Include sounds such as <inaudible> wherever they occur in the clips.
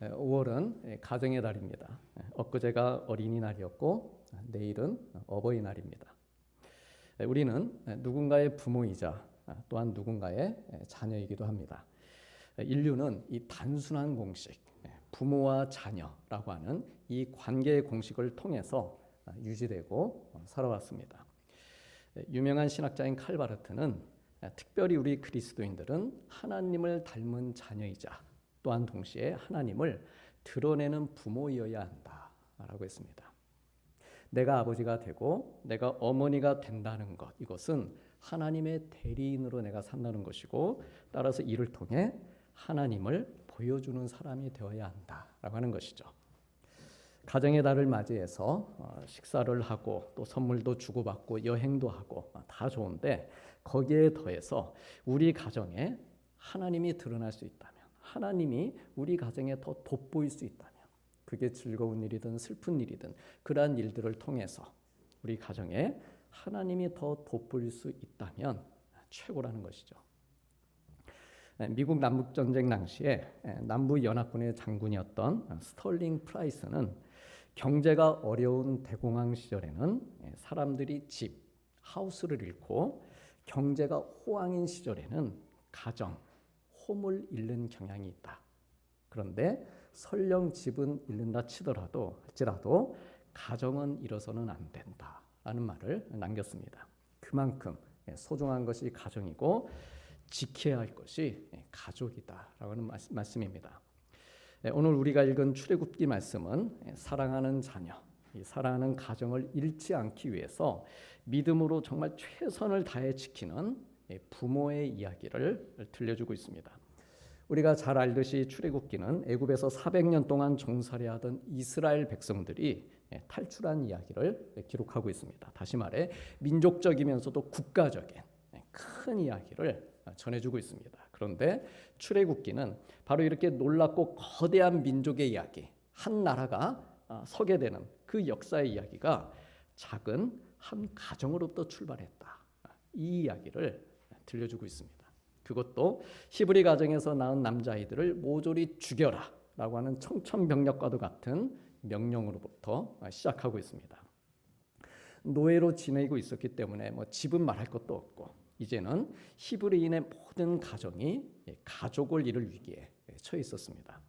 5월은 가정의 달입니다. 엊그제가 어린이날이었고 내일은 어버이날입니다. 우리는 누군가의 부모이자 또한 누군가의 자녀이기도 합니다. 인류는 이 단순한 공식, 부모와 자녀라고 하는 이 관계의 공식을 통해서 유지되고 살아왔습니다. 유명한 신학자인 칼바르트는 특별히 우리 그리스도인들은 하나님을 닮은 자녀이자 또한 동시에 하나님을 드러내는 부모이어야 한다라고 했습니다. 내가 아버지가 되고 내가 어머니가 된다는 것 이것은 하나님의 대리인으로 내가 산다는 것이고 따라서 이를 통해 하나님을 보여주는 사람이 되어야 한다라고 하는 것이죠. 가정의 달을 맞이해서 어, 식사를 하고 또 선물도 주고받고 여행도 하고 어, 다 좋은데 거기에 더해서 우리 가정에 하나님이 드러날 수 있다면 하나님이 우리 가정에 더 돋보일 수 있다면 그게 즐거운 일이든 슬픈 일이든 그러한 일들을 통해서 우리 가정에 하나님이 더 돋보일 수 있다면 최고라는 것이죠. 미국 남북 전쟁 당시에 남부 연합군의 장군이었던 스털링 프라이스는 경제가 어려운 대공황 시절에는 사람들이 집, 하우스를 잃고 경제가 호황인 시절에는 가정, 홈을 잃는 경향이 있다. 그런데 설령 집은 잃는다 치더라도 할지라도 가정은 잃어서는 안 된다라는 말을 남겼습니다. 그만큼 소중한 것이 가정이고 지켜야 할 것이 가족이다라고 하는 말씀입니다. 오늘 우리가 읽은 출애굽기 말씀은 사랑하는 자녀, 사랑하는 가정을 잃지 않기 위해서 믿음으로 정말 최선을 다해 지키는 부모의 이야기를 들려주고 있습니다. 우리가 잘 알듯이 출애굽기는 애굽에서 400년 동안 종살이하던 이스라엘 백성들이 탈출한 이야기를 기록하고 있습니다. 다시 말해 민족적이면서도 국가적인 큰 이야기를 전해주고 있습니다. 그런데 출애굽기는 바로 이렇게 놀랍고 거대한 민족의 이야기, 한 나라가 서게 되는 그 역사의 이야기가 작은 한 가정으로부터 출발했다. 이 이야기를 들려주고 있습니다. 그것도 히브리 가정에서 낳은 남자아이들을 모조리 죽여라 라고 하는 청천벽력과도 같은 명령으로부터 시작하고 있습니다. 노예로 지내고 있었기 때문에 뭐 집은 말할 것도 없고 이제는 히브리인의 모든 가정이 가족을 잃을 위기에 처해 있었습니다.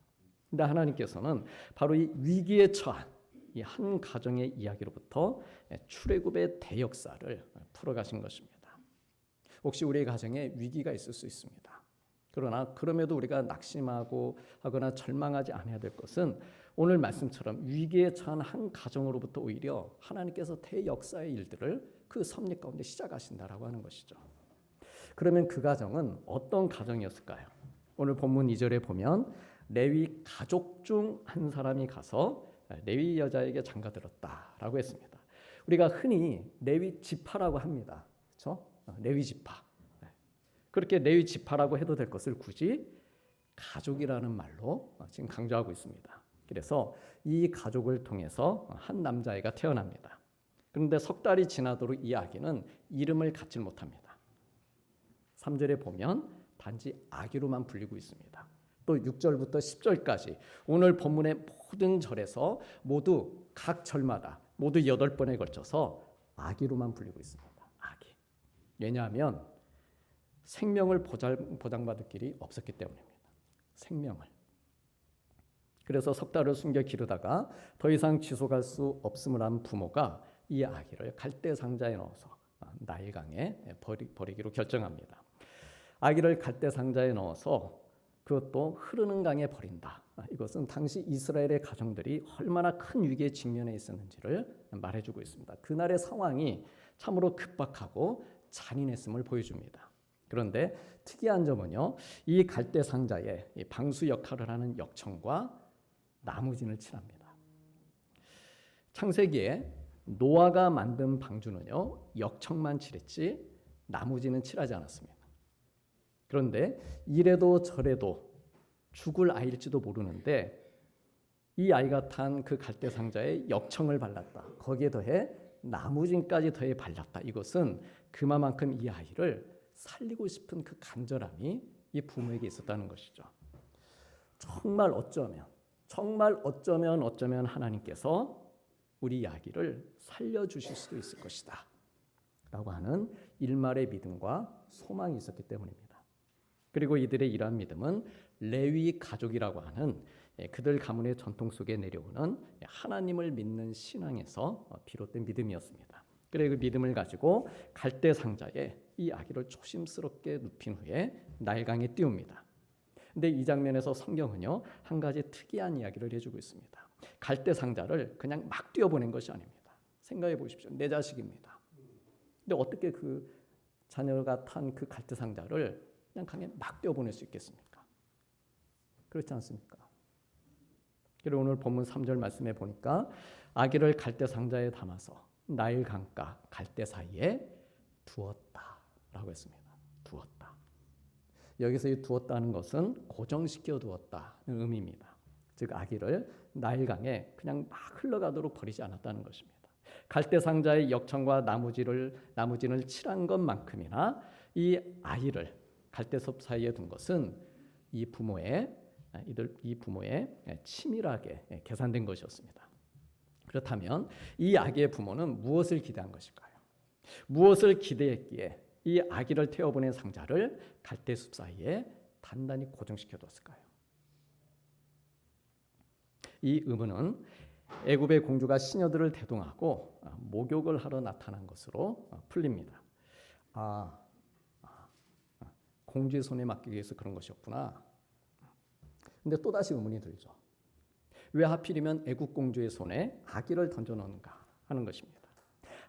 근데 하나님께서는 바로 이 위기에 처한 이 한 가정의 이야기로부터 출애굽의 대역사를 풀어가신 것입니다. 혹시 우리의 가정에 위기가 있을 수 있습니다. 그러나 그럼에도 우리가 낙심하고 하거나 절망하지 않아야 될 것은 오늘 말씀처럼 위기에 처한 한 가정으로부터 오히려 하나님께서 대역사의 일들을 그 섭리 가운데 시작하신다라고 하는 것이죠. 그러면 그 가정은 어떤 가정이었을까요? 오늘 본문 2절에 보면 레위 가족 중 한 사람이 가서 레위 여자에게 장가들었다라고 했습니다. 우리가 흔히 레위 지파라고 합니다. 어, 레위 지파. 네. 그렇게 레위 지파라고 해도 될 것을 굳이 가족이라는 말로 어, 지금 강조하고 있습니다. 그래서 이 가족을 통해서 한 남자아이가 태어납니다. 그런데 석 달이 지나도록 이 아기는 이름을 갖지 못합니다. 3절에 보면 단지 아기로만 불리고 있습니다. 또 6절부터 10절까지 오늘 본문의 모든 절에서 모두 각 절마다 모두 8번에 걸쳐서 아기로만 불리고 있습니다. 왜냐하면 생명을 보장, 보장받을 길이 없었기 때문입니다. 생명을. 그래서 석 달을 숨겨 기르다가 더 이상 지속할 수 없음을 한 부모가 이 아기를 갈대 상자에 넣어서 나일강에 버리, 버리 기로 결정합니다. 아기를 갈대 상자에 넣어서 그것도 흐르는 강에 버린다. 이것은 당시 이스라엘의 가정들이 얼마나 큰 위기에 직면해 있었는지를 말해주고 있습니다. 그날의 상황이 참으로 급박하고 잔인했음을 보여줍니다. 그런데 특이한 점은요, 이 갈대 상자에 방수 역할을 하는 역청과 나무진을 칠합니다. 창세기에 노아가 만든 방주는요, 역청만 칠했지 나무진은 칠하지 않았습니다. 그런데 이래도 저래도 죽을 아이일지도 모르는데 이 아이가 탄 그 갈대 상자에 역청을 발랐다. 거기에 더해 나무진까지 더해 발랐다. 이것은 그만큼 이 아이를 살리고 싶은 그 간절함이 이 부모에게 있었다는 것이죠. 정말 어쩌면 정말 어쩌면 어쩌면 하나님께서 우리 야기를 살려 주실 수도 있을 것이다. 라고 하는 일말의 믿음과 소망이 있었기 때문입니다. 그리고 이들의 이러한 믿음은 레위 가족이라고 하는 예, 그들 가문의 전통 속에 내려오는 하나님을 믿는 신앙에서 어, 비롯된 믿음이었습니다. 그래 그 믿음을 가지고 갈대 상자에 이 아기를 조심스럽게 눕힌 후에 나일강에 띄웁니다. 근데 이 장면에서 성경은요 한 가지 특이한 이야기를 해주고 있습니다. 갈대 상자를 그냥 막 뛰어보낸 것이 아닙니다. 생각해 보십시오. 내 자식입니다. 근데 어떻게 그 자녀가 탄 그 갈대 상자를 그냥 강에 막 뛰어보낼 수 있겠습니까? 그렇지 않습니까? 그리고 오늘 본문 3절 말씀에 보니까 아기를 갈대 상자에 담아서 나일 강가 갈대 사이에 두었다라고 했습니다. 두었다. 여기서 이 두었다는 것은 고정시켜 두었다는 의미입니다. 즉 아기를 나일강에 그냥 막 흘러가도록 버리지 않았다는 것입니다. 갈대 상자의 역청과 나무지를 나무진을 칠한 것만큼이나 이 아이를 갈대섭 사이에 둔 것은 이 부모의 이들 이 부모의 치밀하게 계산된 것이었습니다. 그렇다면 이 아기의 부모는 무엇을 기대한 것일까요? 무엇을 기대했기에 이 아기를 태워보낸 상자를 갈대숲 사이에 단단히 고정시켜 뒀을까요? 이 의문은 애굽의 공주가 시녀들을 대동하고 목욕을 하러 나타난 것으로 풀립니다. 아, 아, 공주의 손에 맡기기 위해서 그런 것이었구나. 근데 또 다시 의문이 들죠. 왜 하필이면 애국 공주의 손에 아기를 던져 넣는가 하는 것입니다.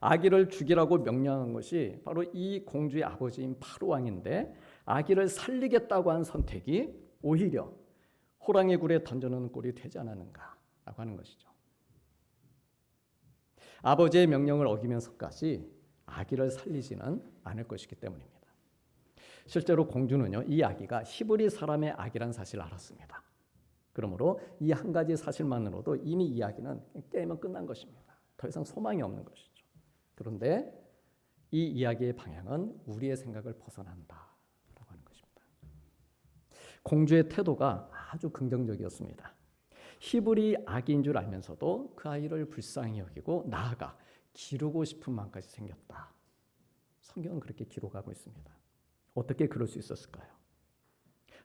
아기를 죽이라고 명령한 것이 바로 이 공주의 아버지인 바로 왕인데 아기를 살리겠다고 한 선택이 오히려 호랑이 굴에 던져놓는 꼴이 되지 않았는가라고 하는 것이죠. 아버지의 명령을 어기면서까지 아기를 살리지는 않을 것이기 때문입니다. 실제로 공주는요 이 아기가 히브리 사람의 아기란 사실을 알았습니다. 그러므로 이 한 가지 사실만으로도 이미 이야기는 게임은 끝난 것입니다. 더 이상 소망이 없는 것이죠. 그런데 이 이야기의 방향은 우리의 생각을 벗어난다라고 하는 것입니다. 공주의 태도가 아주 긍정적이었습니다. 히브리 아기인 줄 알면서도 그 아이를 불쌍히 여기고 나아가 기르고 싶은 마음까지 생겼다. 성경은 그렇게 기록하고 있습니다. 어떻게 그럴 수 있었을까요?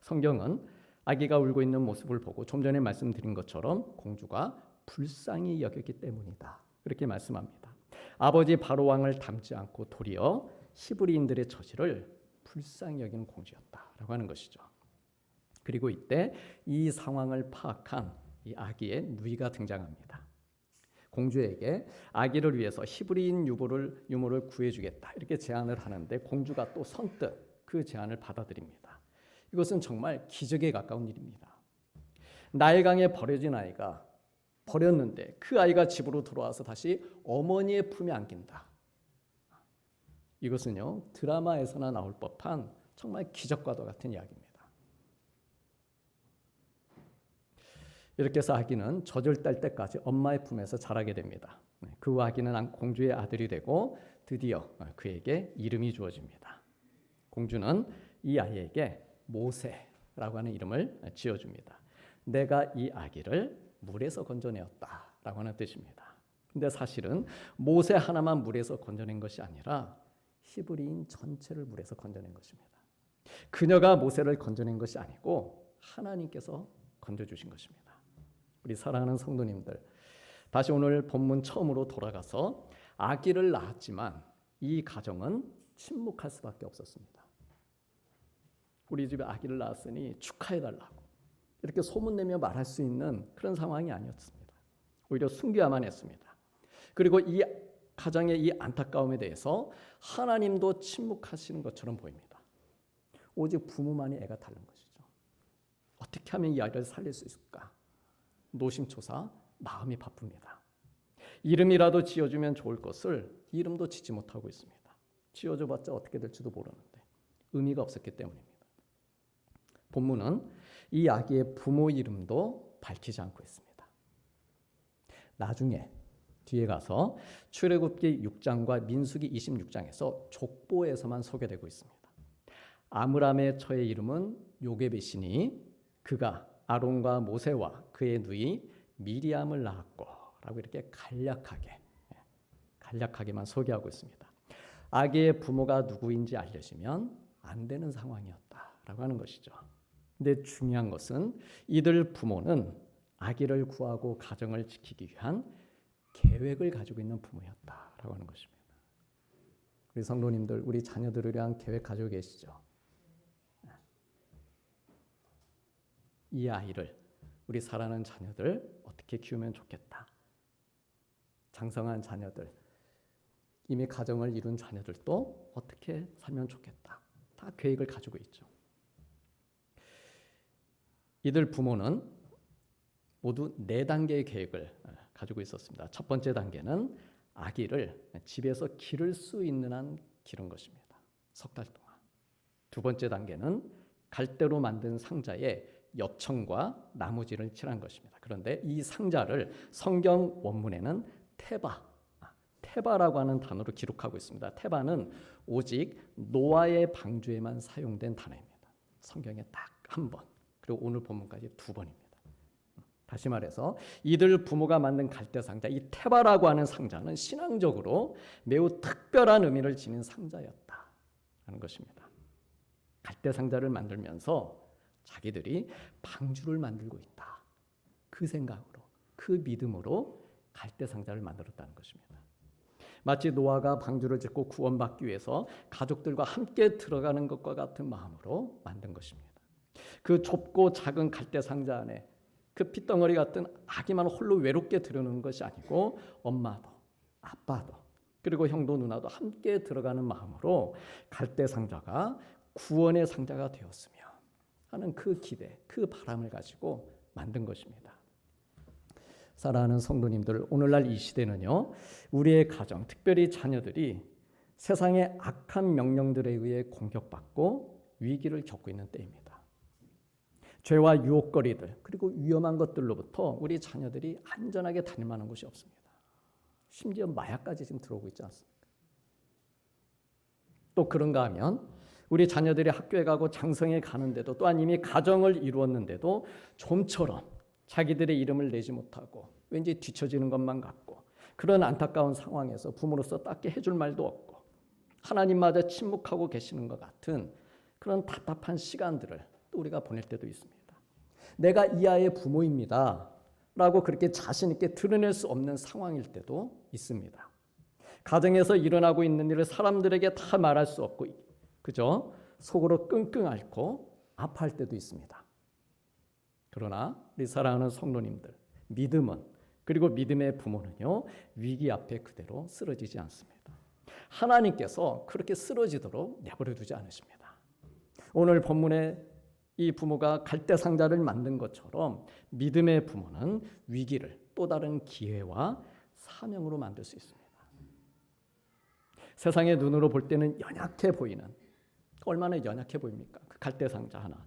성경은 아기가 울고 있는 모습을 보고 좀 전에 말씀드린 것처럼 공주가 불쌍히 여겼기 때문이다. 그렇게 말씀합니다. 아버지 바로 왕을 닮지 않고 도리어 히브리인들의 처지를 불쌍히 여기는 공주였다라고 하는 것이죠. 그리고 이때 이 상황을 파악한 이 아기의 누이가 등장합니다. 공주에게 아기를 위해서 히브리인 유모를 유모를 구해주겠다 이렇게 제안을 하는데 공주가 또 선뜻 그 제안을 받아들입니다. 이것은 정말 기적에 가까운 일입니다. 나일강에 버려진 아이가 버렸는데 그 아이가 집으로 돌아와서 다시 어머니의 품에 안긴다. 이것은요 드라마에서나 나올 법한 정말 기적과도 같은 이야기입니다. 이렇게 해서 아기는 젖을 뗄 때까지 엄마의 품에서 자라게 됩니다. 그 아기는 공주의 아들이 되고 드디어 그에게 이름이 주어집니다. 공주는 이 아이에게 모세라고 하는 이름을 지어줍니다. 내가 이 아기를 물에서 건져내었다라고 하는 뜻입니다. 근데 사실은 모세 하나만 물에서 건져낸 것이 아니라 히브리인 전체를 물에서 건져낸 것입니다. 그녀가 모세를 건져낸 것이 아니고 하나님께서 건져주신 것입니다. 우리 사랑하는 성도님들, 다시 오늘 본문 처음으로 돌아가서 아기를 낳았지만 이 가정은 침묵할 수밖에 없었습니다. 우리 집에 아기를 낳았으니 축하해 달라고 이렇게 소문내며 말할 수 있는 그런 상황이 아니었습니다. 오히려 숨겨야만 했습니다. 그리고 이 가정의 이 안타까움에 대해서 하나님도 침묵하시는 것처럼 보입니다. 오직 부모만이 애가 다른 것이죠. 어떻게 하면 이 아이를 살릴 수 있을까? 노심초사 마음이 바쁩니다. 이름이라도 지어주면 좋을 것을 이름도 짓지 못하고 있습니다. 지어줘봤자 어떻게 될지도 모르는데 의미가 없었기 때문입니다. 본문은 이 아기의 부모 이름도 밝히지 않고 있습니다. 나중에 뒤에 가서 출애굽기 6장과 민수기 26장에서 족보에서만 소개되고 있습니다. 아므람의 처의 이름은 요게벳이니 그가 아론과 모세와 그의 누이 미리암을 낳았고라고 이렇게 간략하게 예, 간략하게만 소개하고 있습니다. 아기의 부모가 누구인지 알려지면 안 되는 상황이었다라고 하는 것이죠. 근데 중요한 것은 이들 부모는 아기를 구하고 가정을 지키기 위한 계획을 가지고 있는 부모였다라고 하는 것입니다. 우리 성도님들, 우리 자녀들을 위한 계획 가지고 계시죠? 이 아이를 우리 사랑하는 자녀들 어떻게 키우면 좋겠다. 장성한 자녀들, 이미 가정을 이룬 자녀들도 어떻게 살면 좋겠다. 다 계획을 가지고 있죠. 이들 부모는 모두 네 단계의 계획을 어, 가지고 있었습니다. 첫 번째 단계는 아기를 집에서 기를 수 있는 한 기른 것입니다. 석 달 동안. 두 번째 단계는 갈대로 만든 상자에 엽청과 나무질을 칠한 것입니다. 그런데 이 상자를 성경 원문에는 테바, 아, 테바라고 하는 단어로 기록하고 있습니다. 테바는 오직 노아의 방주에만 사용된 단어입니다. 성경에 딱 한 번, 그리고 오늘 본문까지 두 번입니다. 다시 말해서 이들 부모가 만든 갈대 상자, 이 테바라고 하는 상자는 신앙적으로 매우 특별한 의미를 지닌 상자였다 하는 것입니다. 갈대 상자를 만들면서 자기들이 방주를 만들고 있다. 그 생각으로, 그 믿음으로 갈대 상자를 만들었다는 것입니다. 마치 노아가 방주를 짓고 구원받기 위해서 가족들과 함께 들어가는 것과 같은 마음으로 만든 것입니다. 그 좁고 작은 갈대 상자 안에 그 핏덩어리 같은 아기만 홀로 외롭게 들어오는 것이 아니고 엄마도 아빠도 그리고 형도 누나도 함께 들어가는 마음으로 갈대 상자가 구원의 상자가 되었으며 하는 그 기대, 그 바람을 가지고 만든 것입니다. 사랑하는 성도님들, 오늘날 이 시대는요, 우리의 가정, 특별히 자녀들이 세상의 악한 명령들에 의해 공격받고 위기를 겪고 있는 때입니다. 죄와 유혹거리들 그리고 위험한 것들로부터 우리 자녀들이 안전하게 다닐 만한 곳이 없습니다. 심지어 마약까지 지금 들어오고 있지 않습니까? 또 그런가 하면 우리 자녀들이 학교에 가고 장성에 가는데도 또한 이미 가정을 이루었는데도 좀처럼 자기들의 이름을 내지 못하고 왠지 뒤처지는 것만 같고 그런 안타까운 상황에서 부모로서 딱히 해줄 말도 없고 하나님마저 침묵하고 계시는 것 같은 그런 답답한 시간들을 또 우리가 보낼 때도 있습니다. 내가 이 아이의 부모입니다. 라고 그렇게 자신 있게 드러낼 수 없는 상황일 때도 있습니다. 가정에서 일어나고 있는 일을 사람들에게 다 말할 수 없고 그죠? 속으로 끙끙 앓고 아파할 때도 있습니다. 그러나 우리 사랑하는 성도님들, 믿음은 그리고 믿음의 부모는요 위기 앞에 그대로 쓰러지지 않습니다. 하나님께서 그렇게 쓰러지도록 내버려 두지 않으십니다. 오늘 본문의 이 부모가 갈대 상자를 만든 것처럼 믿음의 부모는 위기를 또 다른 기회와 사명으로 만들 수 있습니다. 세상의 눈으로 볼 때는 연약해 보이는 얼마나 연약해 보입니까? 그 갈대 상자 하나.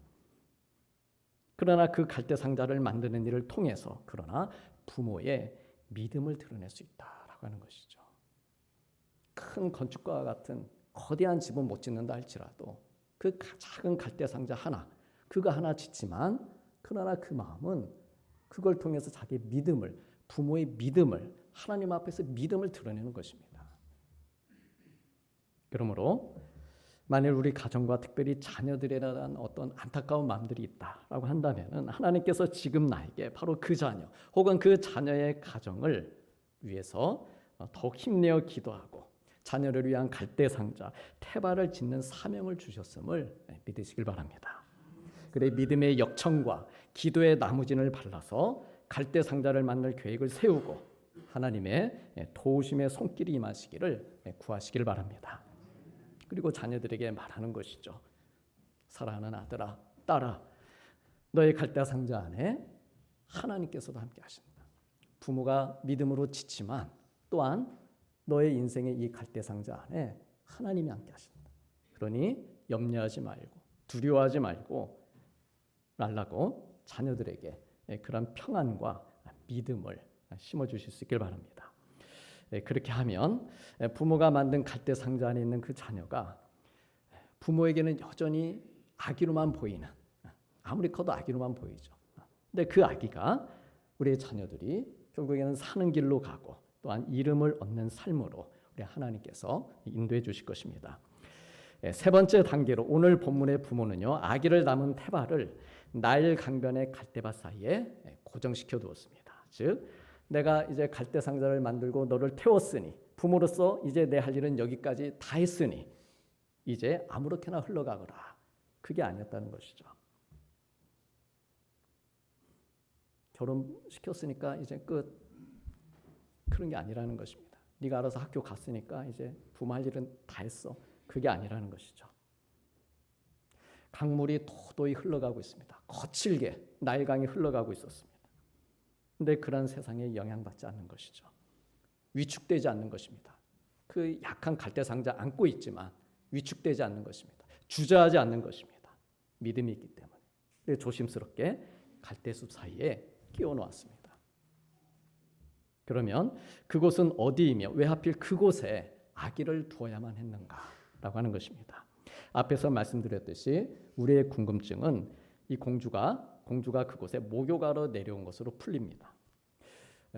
그러나 그 갈대 상자를 만드는 일을 통해서 그러나 부모의 믿음을 드러낼 수 있다라고 하는 것이죠. 큰 건축가와 같은 거대한 집은 못 짓는다 할지라도 그 작은 갈대 상자 하나 그거 하나 짓지만 그러나 그 마음은 그걸 통해서 자기의 믿음을 부모의 믿음을 하나님 앞에서 믿음을 드러내는 것입니다. 그러므로 만일 우리 가정과 특별히 자녀들에 대한 어떤 안타까운 마음들이 있다라고 한다면은 하나님께서 지금 나에게 바로 그 자녀 혹은 그 자녀의 가정을 위해서 더욱 힘내어 기도하고 자녀를 위한 갈대 상자 태바를 짓는 사명을 주셨음을 믿으시길 바랍니다. 그래 믿음의 역청과 기도의 나무진을 발라서 갈대 상자를 만들 계획을 세우고 하나님의 도우심의 손길이 임하시기를 구하시길 바랍니다. 그리고 자녀들에게 말하는 것이죠. 사랑하는 아들아, 딸아, 너의 갈대 상자 안에 하나님께서도 함께 하신다. 부모가 믿음으로 지치만 또한 너의 인생의 이 갈대 상자 안에 하나님이 함께 하신다. 그러니 염려하지 말고 두려워하지 말고 말라고 자녀들에게 그런 평안과 믿음을 심어 주실 수 있길 바랍니다. 그렇게 하면 부모가 만든 갈대 상자 안에 있는 그 자녀가 부모에게는 여전히 아기로만 보이는 아무리 커도 아기로만 보이죠. 근데 그 아기가 우리의 자녀들이 결국에는 사는 길로 가고 또한 이름을 얻는 삶으로 우리 하나님께서 인도해 주실 것입니다. 예, 세 번째 단계로 오늘 본문의 부모는요 아기를 남은 태바를 나일 강변의 갈대밭 사이에 예, 고정시켜 두었습니다. 즉 내가 이제 갈대 상자를 만들고 너를 태웠으니 부모로서 이제 내 할 일은 여기까지 다 했으니 이제 아무렇게나 흘러가거라. 그게 아니었다는 것이죠. 결혼 시켰으니까 이제 끝 그런 게 아니라는 것입니다. 네가 알아서 학교 갔으니까 이제 부모 할 일은 다 했어. 그게 아니라는 것이죠. 강물이 도도히 흘러가고 있습니다. 거칠게 나일강이 흘러가고 있었습니다. 근데 그런 세상에 영향받지 않는 것이죠. 위축되지 않는 것입니다. 그 약한 갈대 상자 안고 있지만 위축되지 않는 것입니다. 주저하지 않는 것입니다. 믿음이 있기 때문에 조심스럽게 갈대숲 사이에 끼워 놓았습니다. 그러면 그곳은 어디이며 왜 하필 그곳에 아기를 두어야만 했는가라고 하는 것입니다. 앞에서 말씀드렸듯이 우리의 궁금증은 이 공주가 공주가 그곳에 목욕하러 내려온 것으로 풀립니다.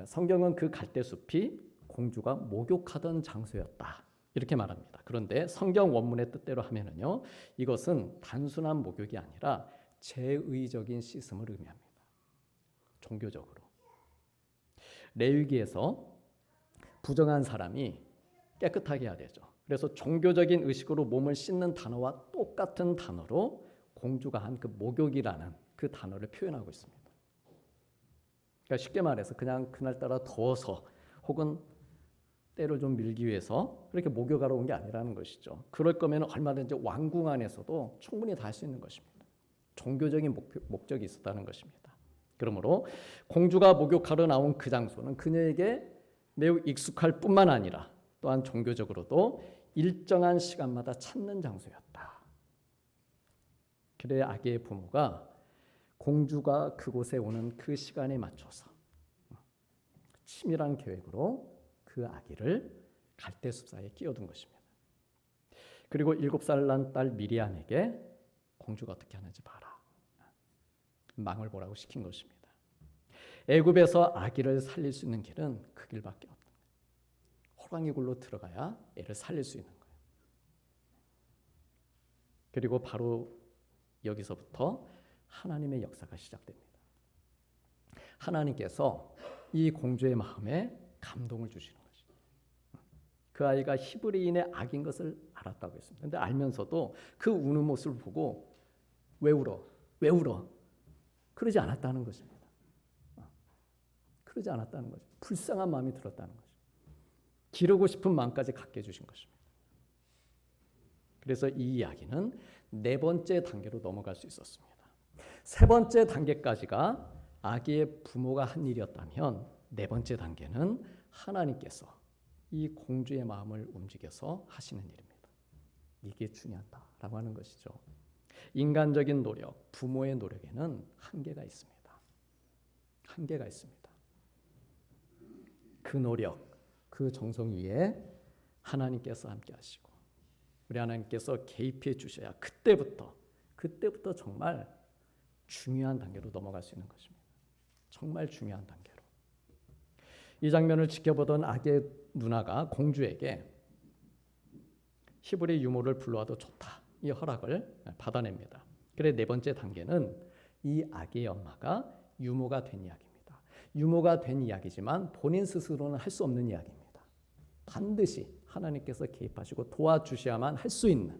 성경은 그 갈대 숲이 공주가 목욕하던 장소였다. 이렇게 말합니다. 그런데 성경 원문의 뜻대로 하면은요. 이것은 단순한 목욕이 아니라 제의적인 씻음을 의미합니다. 종교적으로. 레위기에서 부정한 사람이 깨끗하게 해야 되죠. 그래서 종교적인 의식으로 몸을 씻는 단어와 똑같은 단어로 공주가 한 그 목욕이라는 그 단어를 표현하고 있습니다. 그러니까 쉽게 말해서 그냥 그날따라 더워서 혹은 때를 좀 밀기 위해서 그렇게 목욕하러 온 게 아니라는 것이죠. 그럴 거면 얼마든지 왕궁 안에서도 충분히 다 할 수 있는 것입니다. 종교적인 목표, 목적이 있었다는 것입니다. 그러므로 공주가 목욕하러 나온 그 장소는 그녀에게 매우 익숙할 뿐만 아니라 또한 종교적으로도 일정한 시간마다 찾는 장소였다. 그래 아기의 부모가 공주가 그곳에 오는 그 시간에 맞춰서 치밀한 계획으로 그 아기를 갈대 숲 사이에 끼워둔 것입니다. 그리고 일곱 살 난 딸 미리안에게 공주가 어떻게 하는지 봐라. 망을 보라고 시킨 것입니다. 애굽에서 아기를 살릴 수 있는 길은 그 길밖에 없다. 호랑이 굴로 들어가야 애를 살릴 수 있는 거예요. 그리고 바로 여기서부터 하나님의 역사가 시작됩니다. 하나님께서 이 공주의 마음에 감동을 주시는 거죠. 그 아이가 히브리인의 악인 것을 알았다고 했습니다. 근데 알면서도 그 우는 모습을 보고 왜 울어? 왜 울어? 그러지 않았다는 것입니다. 그러지 않았다는 거죠. 불쌍한 마음이 들었다는 거죠. 기르고 싶은 마음까지 갖게 해주신 것입니다. 그래서 이 이야기는 네 번째 단계로 넘어갈 수 있었습니다. 세 번째 단계까지가 아기의 부모가 한 일이었다면 네 번째 단계는 하나님께서 이 공주의 마음을 움직여서 하시는 일입니다. 이게 중요하다라고 하는 것이죠. 인간적인 노력, 부모의 노력에는 한계가 있습니다. 한계가 있습니다. 그 노력, 그 정성 위에 하나님께서 함께 하시고 우리 하나님께서 개입해 주셔야 그때부터 그때부터 정말 중요한 단계로 넘어갈 수 있는 것입니다. 정말 중요한 단계로. 이 장면을 지켜보던 악의 누나가 공주에게 히브리 유모를 불러와도 좋다. 이 허락을 받아냅니다. 그래 네 번째 단계는 이 아기의 엄마가 유모가 된 이야기입니다. 유모가 된 이야기지만 본인 스스로는 할 수 없는 이야기입니다. 반드시 하나님께서 개입하시고 도와주셔야만 할 수 있는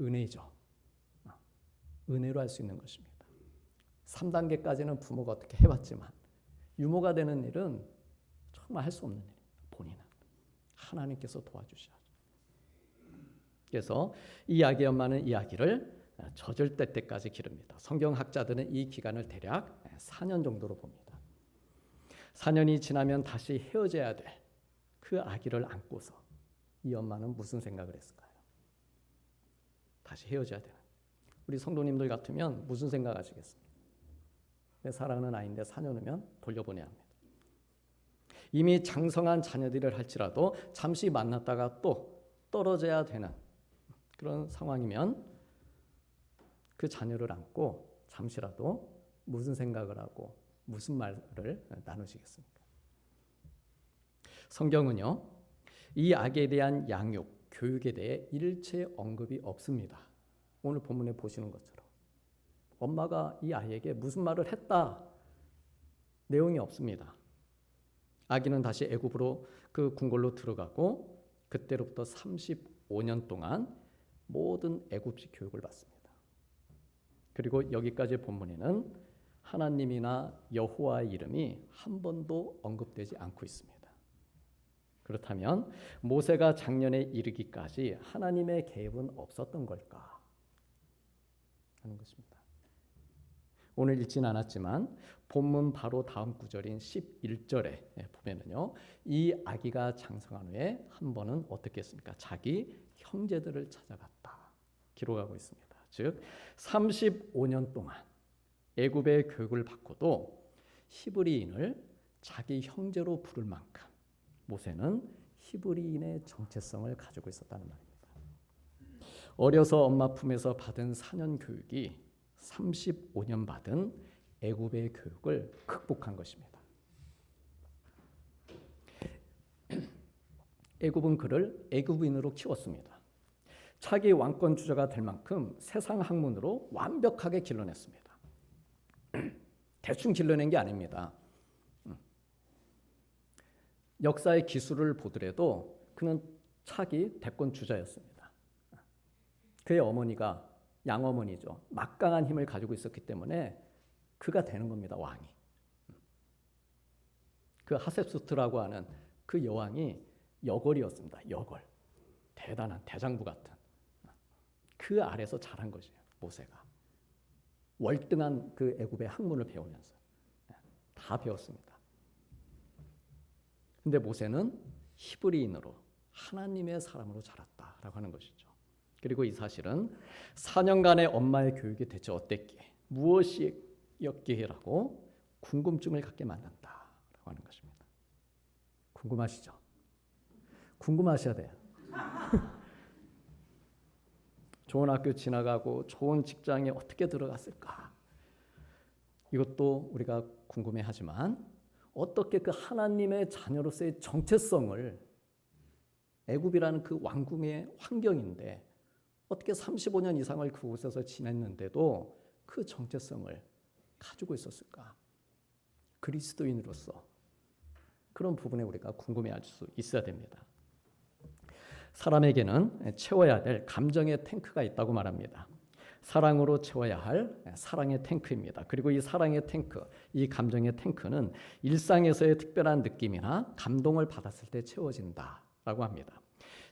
은혜죠. 은혜로 할 수 있는 것입니다. 3단계까지는 부모가 어떻게 해봤지만 유모가 되는 일은 정말 할 수 없는 일입니다. 본인은 하나님께서 도와주셔야죠. 그래서 이 아기 엄마는 이야기를 젖을 때 때까지 기릅니다. 성경학자들은 이 기간을 대략 4년 정도로 봅니다. 4년이 지나면 다시 헤어져야 될 그 아기를 안고서 이 엄마는 무슨 생각을 했을까요? 다시 헤어져야 되는. 우리 성도님들 같으면 무슨 생각 하시겠습니까? 내 사랑하는 아이인데 4년 후면 돌려보내야 합니다. 이미 장성한 자녀들을 할지라도 잠시 만났다가 또 떨어져야 되는 그런 상황이면 그 자녀를 안고 잠시라도 무슨 생각을 하고 무슨 말을 나누시겠습니까? 성경은요, 이 악에 대한 양육, 교육에 대해 일체 언급이 없습니다. 오늘 본문에 보시는 것처럼 엄마가 이 아이에게 무슨 말을 했다 내용이 없습니다. 아기는 다시 애굽으로 그 궁궐로 들어가고 그때로부터 35년 동안 모든 애굽식 교육을 받습니다. 그리고 여기까지 본문에는 하나님이나 여호와의 이름이 한 번도 언급되지 않고 있습니다. 그렇다면 모세가 작년에 이르기까지 하나님의 개입은 없었던 걸까 하는 것입니다. 오늘 읽진 않았지만 본문 바로 다음 구절인 11절에 보면은요. 이 아기가 장성한 후에 한 번은 어떻게 했습니까? 자기 형제들을 찾아갔다. 기록하고 있습니다. 즉 35년 동안 애굽의 교육을 받고도 히브리인을 자기 형제로 부를 만큼 모세는 히브리인의 정체성을 가지고 있었다는 말입니다. 어려서 엄마 품에서 받은 사년 교육이 35년 받은 애굽의 교육을 극복한 것입니다. <clears throat> 애굽은 그를 애굽인으로 키웠습니다. 차기 왕권 주자가 될 만큼 세상 학문으로 완벽하게 길러냈습니다. <clears throat> 대충 길러낸 게 아닙니다. 역사의 기술을 보더라도 그는 차기 대권 주자였습니다. 그의 어머니가 양어머니죠. 막강한 힘을 가지고 있었기 때문에 그가 되는 겁니다. 왕이. 그 하셉수트라고 하는 그 여왕이 여걸이었습니다. 여걸. 대단한 대장부 같은. 그 아래서 자란 것이에요. 모세가. 월등한 그 애굽의 학문을 배우면서 다 배웠습니다. 근데 모세는 히브리인으로 하나님의 사람으로 자랐다라고 하는 것이죠. 그리고 이 사실은 4년간의 엄마의 교육이 대체 어땠기에 무엇이었기에라고 궁금증을 갖게 만든다라고 하는 것입니다. 궁금하시죠? 궁금하셔야 돼요. <laughs> 좋은 학교 지나가고 좋은 직장에 어떻게 들어갔을까? 이것도 우리가 궁금해하지만 어떻게 그 하나님의 자녀로서의 정체성을 애굽이라는 그 왕궁의 환경인데 어떻게 35년 이상을 그곳에서 지냈는데도 그 정체성을 가지고 있었을까? 그리스도인으로서 그런 부분에 우리가 궁금해할 수 있어야 됩니다. 사람에게는 채워야 될 감정의 탱크가 있다고 말합니다. 사랑으로 채워야 할 사랑의 탱크입니다. 그리고 이 사랑의 탱크, 이 감정의 탱크는 일상에서의 특별한 느낌이나 감동을 받았을 때 채워진다라고 합니다.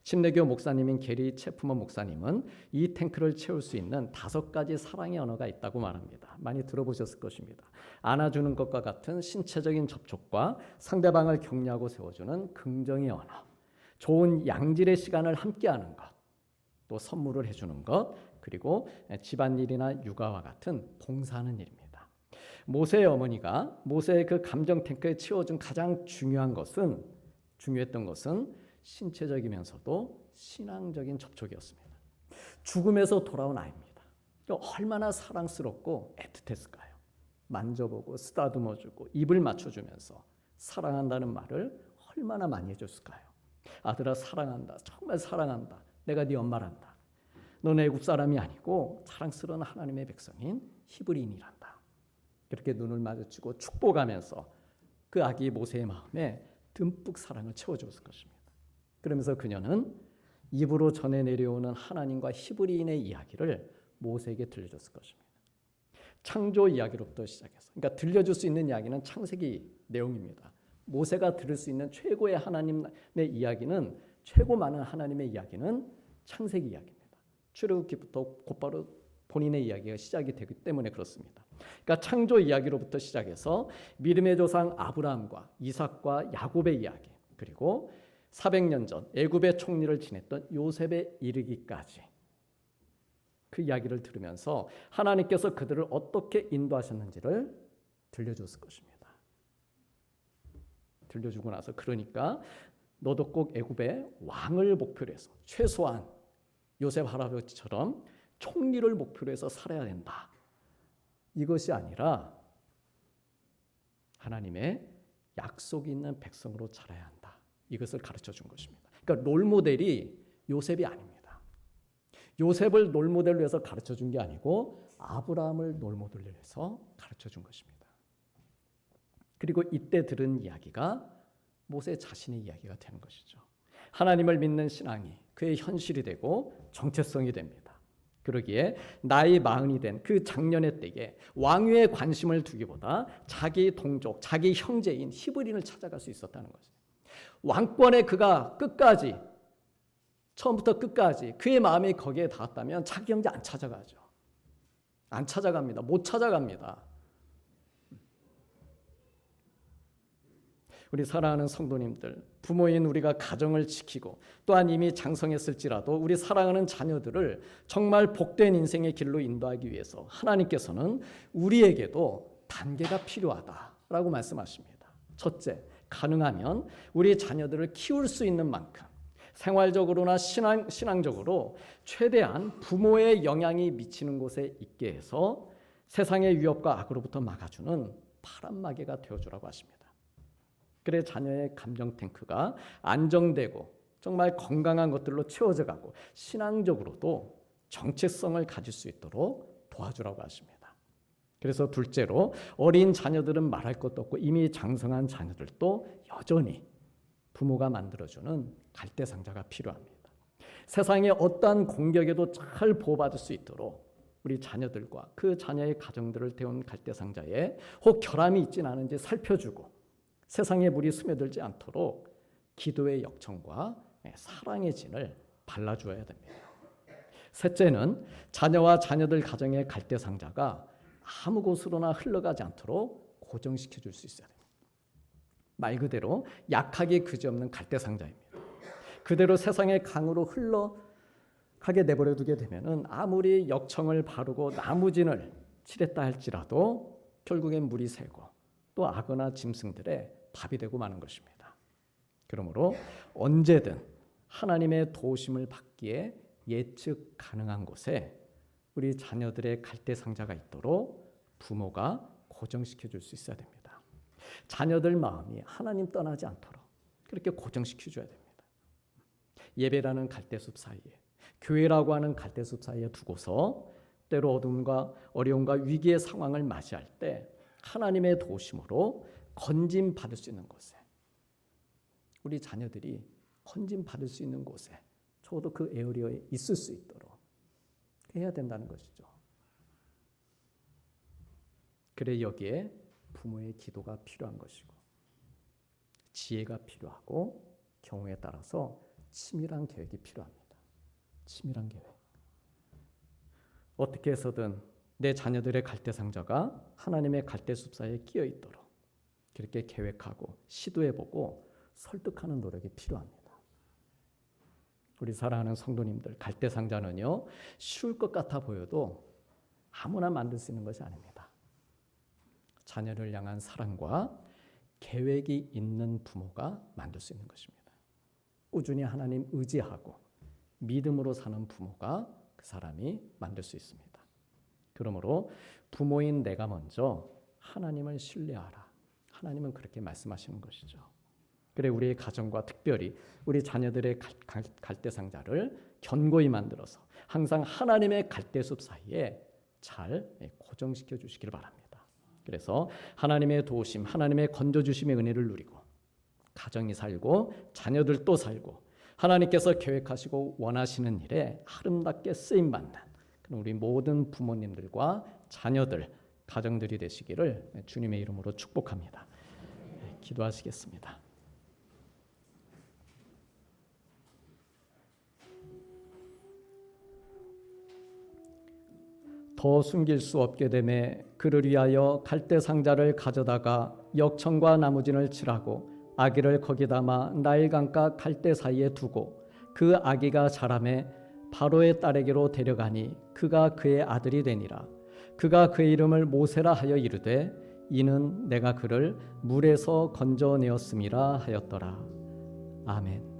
침례교 목사님인 게리 체프먼 목사님은 이 탱크를 채울 수 있는 다섯 가지 사랑의 언어가 있다고 말합니다. 많이 들어보셨을 것입니다. 안아주는 것과 같은 신체적인 접촉과 상대방을 격려하고 세워주는 긍정의 언어, 좋은 양질의 시간을 함께하는 것, 또 선물을 해주는 것, 그리고 집안일이나 육아와 같은 봉사하는 일입니다. 모세의 어머니가 모세의 그 감정 탱크에 채워준 가장 중요한 것은 중요했던 것은 신체적이면서도 신앙적인 접촉이었습니다. 죽음에서 돌아온 아이입니다. 얼마나 사랑스럽고 애틋했을까요? 만져보고 쓰다듬어주고 입을 맞춰주면서 사랑한다는 말을 얼마나 많이 해줬을까요? 아들아 사랑한다. 정말 사랑한다. 내가 네 엄마란다. 너는 애굽 사람이 아니고 사랑스러운 하나님의 백성인 히브리인이란다. 그렇게 눈을 마주치고 축복하면서 그 아기 모세의 마음에 듬뿍 사랑을 채워줬을 것입니다. 그러면서 그녀는 입으로 전해 내려오는 하나님과 히브리인의 이야기를 모세에게 들려줬을 것입니다. 창조 이야기로부터 시작해서, 그러니까 들려줄 수 있는 이야기는 창세기 내용입니다. 모세가 들을 수 있는 최고의 하나님의 이야기는 최고 많은 하나님의 이야기는 창세기 이야기입니다. 출애굽기부터 곧바로 본인의 이야기가 시작이 되기 때문에 그렇습니다. 그러니까 창조 이야기로부터 시작해서 믿음의 조상 아브라함과 이삭과 야곱의 이야기 그리고 400년 전 애굽의 총리를 지냈던 요셉에 이르기까지 그 이야기를 들으면서 하나님께서 그들을 어떻게 인도하셨는지를 들려줬을 것입니다. 들려주고 나서 그러니까 너도 꼭 애굽의 왕을 목표로 해서 최소한 요셉 할아버지처럼 총리를 목표로 해서 살아야 된다. 이것이 아니라 하나님의 약속이 있는 백성으로 자라야 한다. 이것을 가르쳐 준 것입니다. 그러니까 롤 모델이 요셉이 아닙니다. 요셉을 롤 모델로 해서 가르쳐 준 게 아니고 아브라함을 롤 모델로 해서 가르쳐 준 것입니다. 그리고 이때 들은 이야기가 모세 자신의 이야기가 되는 것이죠. 하나님을 믿는 신앙이 그의 현실이 되고 정체성이 됩니다. 그러기에 나이 마흔이 된 그 작년의 때에 왕위에 관심을 두기보다 자기 동족, 자기 형제인 히브린을 찾아갈 수 있었다는 거죠. 왕권에 그가 끝까지 처음부터 끝까지 그의 마음이 거기에 닿았다면 자기 형제 안 찾아가죠. 안 찾아갑니다. 못 찾아갑니다. 우리 사랑하는 성도님들, 부모인 우리가 가정을 지키고 또한 이미 장성했을지라도 우리 사랑하는 자녀들을 정말 복된 인생의 길로 인도하기 위해서 하나님께서는 우리에게도 단계가 필요하다라고 말씀하십니다. 첫째, 가능하면 우리 자녀들을 키울 수 있는 만큼 생활적으로나 신앙, 신앙적으로 최대한 부모의 영향이 미치는 곳에 있게 해서 세상의 위협과 악으로부터 막아주는 파란마개가 되어주라고 하십니다. 그래 자녀의 감정 탱크가 안정되고 정말 건강한 것들로 채워져 가고 신앙적으로도 정체성을 가질 수 있도록 도와주라고 하십니다. 그래서 둘째로 어린 자녀들은 말할 것도 없고 이미 장성한 자녀들도 여전히 부모가 만들어주는 갈대 상자가 필요합니다. 세상의 어떠한 공격에도 잘 보호받을 수 있도록 우리 자녀들과 그 자녀의 가정들을 태운 갈대 상자에 혹 결함이 있지는 않은지 살펴주고 세상에 물이 스며들지 않도록 기도의 역청과 사랑의 진을 발라주어야 됩니다. 셋째는 자녀와 자녀들 가정의 갈대 상자가 아무 곳으로나 흘러가지 않도록 고정시켜 줄 수 있어야 됩니다. 말 그대로 약하게 그지없는 갈대 상자입니다. 그대로 세상의 강으로 흘러가게 내버려 두게 되면은 아무리 역청을 바르고 나무진을 칠했다 할지라도 결국엔 물이 새고 또 악어나 짐승들의 밥이 되고 마는 것입니다. 그러므로 언제든 하나님의 도우심을 받기에 예측 가능한 곳에 우리 자녀들의 갈대 상자가 있도록 부모가 고정시켜 줄 수 있어야 됩니다. 자녀들 마음이 하나님 떠나지 않도록 그렇게 고정시켜 줘야 됩니다. 예배라는 갈대숲 사이에 교회라고 하는 갈대숲 사이에 두고서 때로 어둠과 어려움과 위기의 상황을 맞이할 때 하나님의 도우심으로 건짐 받을 수 있는 곳에 우리 자녀들이 건짐 받을 수 있는 곳에 저도 그 에어리어에 있을 수 있도록 해야 된다는 것이죠. 그래 여기에 부모의 기도가 필요한 것이고 지혜가 필요하고 경우에 따라서 치밀한 계획이 필요합니다. 치밀한 계획. 어떻게 해서든 내 자녀들의 갈대 상자가 하나님의 갈대 숲 사이에 끼어 있도록 그렇게 계획하고 시도해 보고 설득하는 노력이 필요합니다. 우리 사랑하는 성도님들 갈대 상자는요 쉬울 것 같아 보여도 아무나 만들 수 있는 것이 아닙니다. 자녀를 향한 사랑과 계획이 있는 부모가 만들 수 있는 것입니다. 꾸준히 하나님 의지하고 믿음으로 사는 부모가 그 사람이 만들 수 있습니다. 그러므로 부모인 내가 먼저 하나님을 신뢰하라. 하나님은 그렇게 말씀하시는 것이죠. 그래 우리의 가정과 특별히 우리 자녀들의 갈대 상자를 견고히 만들어서 항상 하나님의 갈대숲 사이에 잘 고정시켜 주시길 바랍니다. 그래서 하나님의 도우심, 하나님의 건져 주심의 은혜를 누리고 가정이 살고 자녀들도 살고 하나님께서 계획하시고 원하시는 일에 아름답게 쓰임 받는 우리 모든 부모님들과 자녀들, 가정들이 되시기를 주님의 이름으로 축복합니다. 네, 기도하시겠습니다. 더 숨길 수 없게 됨에 그를 위하여 갈대 상자를 가져다가 역청과 나무진을 칠하고 아기를 거기 담아 나일강가 갈대 사이에 두고 그 아기가 자라매 바로의 딸에게로 데려가니 그가 그의 아들이 되니라. 그가 그의 이름을 모세라 하여 이르되 이는 내가 그를 물에서 건져내었음이라 하였더라. 아멘.